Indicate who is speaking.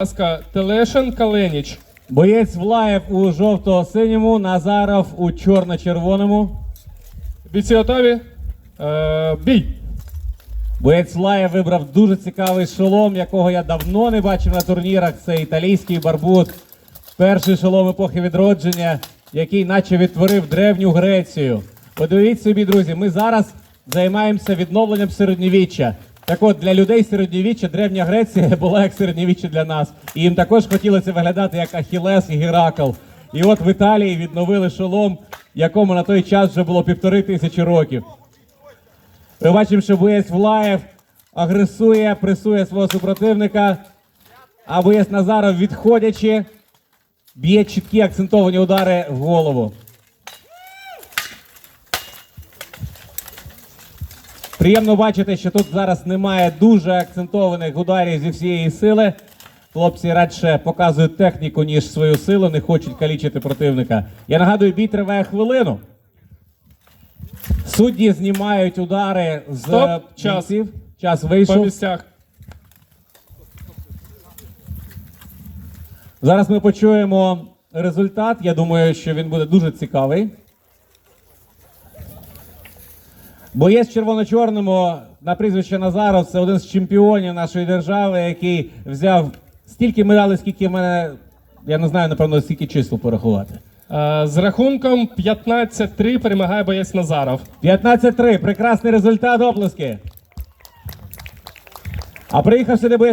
Speaker 1: ласка, Телешин Каленіч.
Speaker 2: Боєць Влаєв у жовто-синьому, Назаров у чорно-червоному.
Speaker 1: Бійці готові? Е, бій.
Speaker 2: Боєць Влаєв вибрав дуже цікавий шолом, якого я давно не бачив на турнірах. Це італійський барбут. Перший шолом епохи відродження, який наче відтворив древню Грецію. Подивіться собі, друзі, ми зараз займаємося відновленням середньовіччя. Так от, для людей середньовіччя древня Греція була як середньовіччя для нас. І їм також хотілося виглядати як Ахілес і Геракл. І от в Італії відновили шолом, якому на той час вже було півтори тисячі років. Ми бачимо, що боєць Влаєв агресує, пресує свого супротивника, а боєць Назаров, відходячи, б'є чіткі акцентовані удари в голову. Приємно бачити, що тут зараз немає дуже акцентованих ударів зі всієї сили. Хлопці радше показують техніку, ніж свою силу, не хочуть калічити противника. Я нагадую, бій триває хвилину. Судді знімають удари з
Speaker 1: Стоп, час.
Speaker 2: бійців. Час
Speaker 1: По
Speaker 2: вийшов.
Speaker 1: місцях.
Speaker 2: Зараз ми почуємо результат. Я думаю, що він буде дуже цікавий. Боєць червоно-чорному на прізвище Назаров це один з чемпіонів нашої держави, який взяв стільки медалей, скільки в мене, я не знаю, напевно, скільки чисел порахувати.
Speaker 1: Е, з рахунком 15-3 перемагає боєць Назаров.
Speaker 2: 15-3. Прекрасний результат, оплески. А приїхав сюди боєць